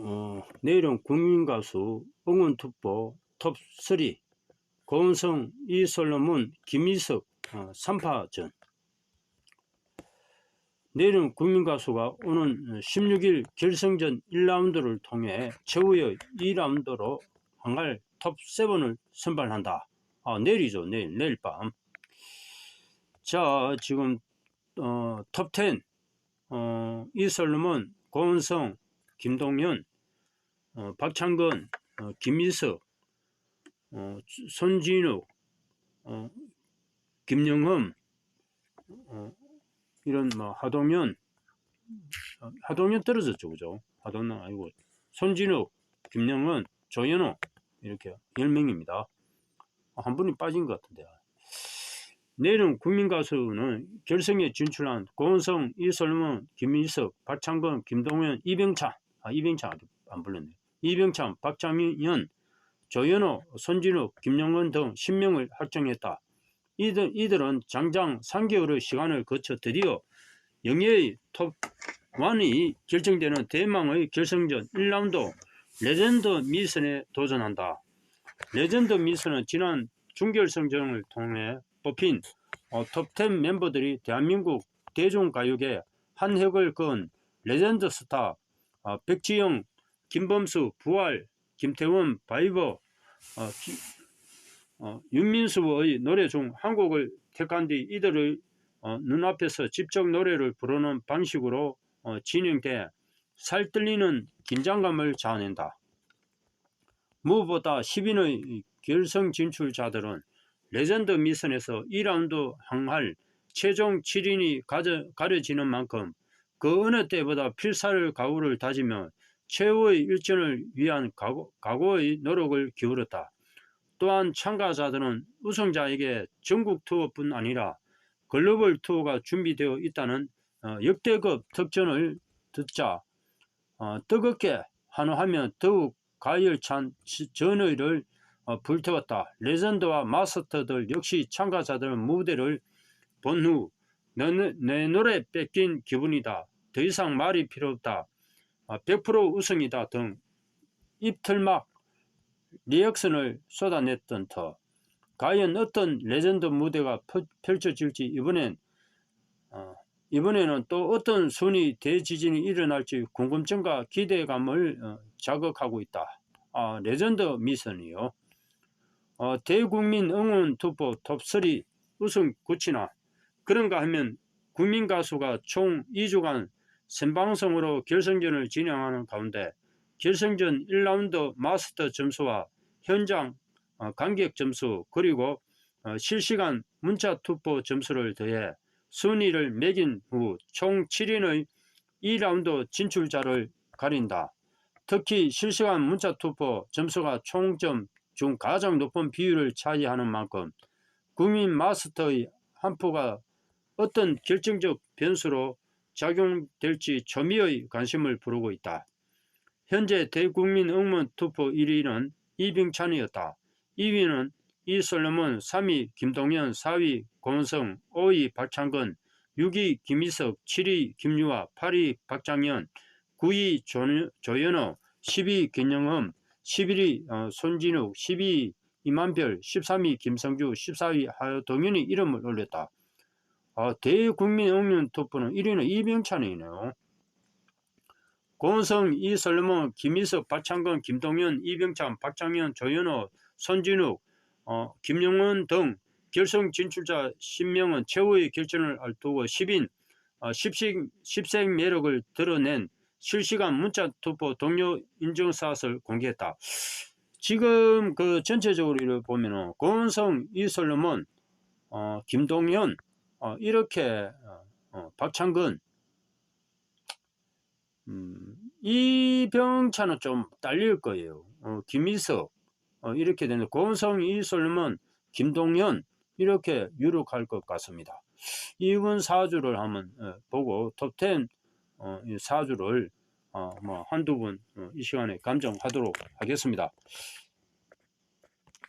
어, 내일은 국민가수 응원투보 톱3 고은성, 이솔로몬, 김희석 어, 3파전 내일은 국민가수가 오는 16일 결승전 1라운드를 통해 최후의 2라운드로 한갈 톱7을 선발한다. 아, 내일이죠. 내일, 내일 밤. 자, 지금 어, 톱10 어, 이솔로몬, 고은성, 김동현, 어, 박창근, 어, 김희석, 어, 손진욱, 어, 김영흠, 어, 이런 뭐 하동현, 어, 하동현 떨어졌죠, 그죠? 하동현 아니고 손진욱, 김영은, 조현호 이렇게 10명입니다. 한 분이 빠진 것 같은데. 내일은 국민가수는 결승에 진출한 고은성, 이설문, 김일석, 박창근, 김동현, 이병찬, 아 이병찬 안 불렀네. 이병찬, 박장현, 조현호, 손진욱, 김영건 등 10명을 확정했다. 이들, 이들은 장장 3개월의 시간을 거쳐 드디어 영예의 톱1이 결정되는 대망의 결승전 1라운드 레전드 미션에 도전한다. 레전드 미션은 지난 중결승전을 통해 뽑힌 어, 톱10 멤버들이 대한민국 대중가요계 한 획을 그은 레전드 스타 어, 백지영, 김범수, 부활, 김태원, 바이버, 어, 기, 어, 윤민수의 노래 중 한 곡을 택한 뒤 이들의 어, 눈앞에서 직접 노래를 부르는 방식으로 어, 진행돼 살뜰리는 긴장감을 자아낸다. 무엇보다 10인의 결성 진출자들은 레전드 미션에서 2라운드 항할 최종 7인이 가져, 가려지는 만큼 그 어느 때보다 필사를 각오를 다지며 최후의 일전을 위한 각오, 각오의 노력을 기울였다. 또한 참가자들은 우승자에게 전국 투어뿐 아니라 글로벌 투어가 준비되어 있다는 어, 역대급 특전을 듣자 어, 뜨겁게 환호하며 더욱 가열찬 전의를 어, 불태웠다. 레전드와 마스터들 역시 참가자들 무대를 본 후 내 노래 뺏긴 기분이다. 더 이상 말이 필요 없다. 100% 우승이다 등 입틀막 리액션을 쏟아냈던 터 과연 어떤 레전드 무대가 펼쳐질지 이번엔 어, 이번에는 또 어떤 순위 대지진이 일어날지 궁금증과 기대감을 어, 자극하고 있다. 아, 레전드 미션이요. 어, 대국민 응원 투표 톱3 우승 구치나 그런가 하면 국민 가수가 총 2주간 생방송으로 결승전을 진행하는 가운데 결승전 1라운드 마스터 점수와 현장 어, 관객 점수 그리고 어, 실시간 문자 투표 점수를 더해 순위를 매긴 후 총 7인의 2라운드 진출자를 가린다. 특히 실시간 문자 투표 점수가 총점 중 가장 높은 비율을 차지하는 만큼 국민 마스터의 한 표가 어떤 결정적 변수로 작용될지 초미의 관심을 부르고 있다. 현재 대국민 응원 투표 1위는 이병찬이었다. 2위는 이솔로몬, 3위 김동현, 4위 권성, 5위 박창근, 6위 김희석, 7위 김유아, 8위 박장현, 9위 조현호, 10위 김영흠, 11위 어, 손진욱, 12위 이만별, 13위 김성주, 14위 하동현이 이름을 올렸다. 어, 대국민 응원 투표는 1위는 이병찬이네요. 고은성, 이설모, 김희석, 박창근, 김동현, 이병찬, 박창현, 조현호, 손진욱, 어, 김영원 등 결승 진출자 10명은 최후의 결전을 알두고 10인 어, 10식, 10색 매력을 드러낸 실시간 문자 투표 동료 인증샷을 공개했다. 지금 그 전체적으로 보면은 고은성, 이설모, 어, 김동현 어, 이렇게 어, 어 박창근 음, 이병찬은 좀 딸릴 거예요. 어, 김희석 어, 이렇게 되는 고은성, 이설문, 김동현 이렇게 유력할 것 같습니다. 이분 사주를 한번 어, 보고 톱10 어, 사주를 어, 뭐 한두 분이 어, 시간에 감정하도록 하겠습니다.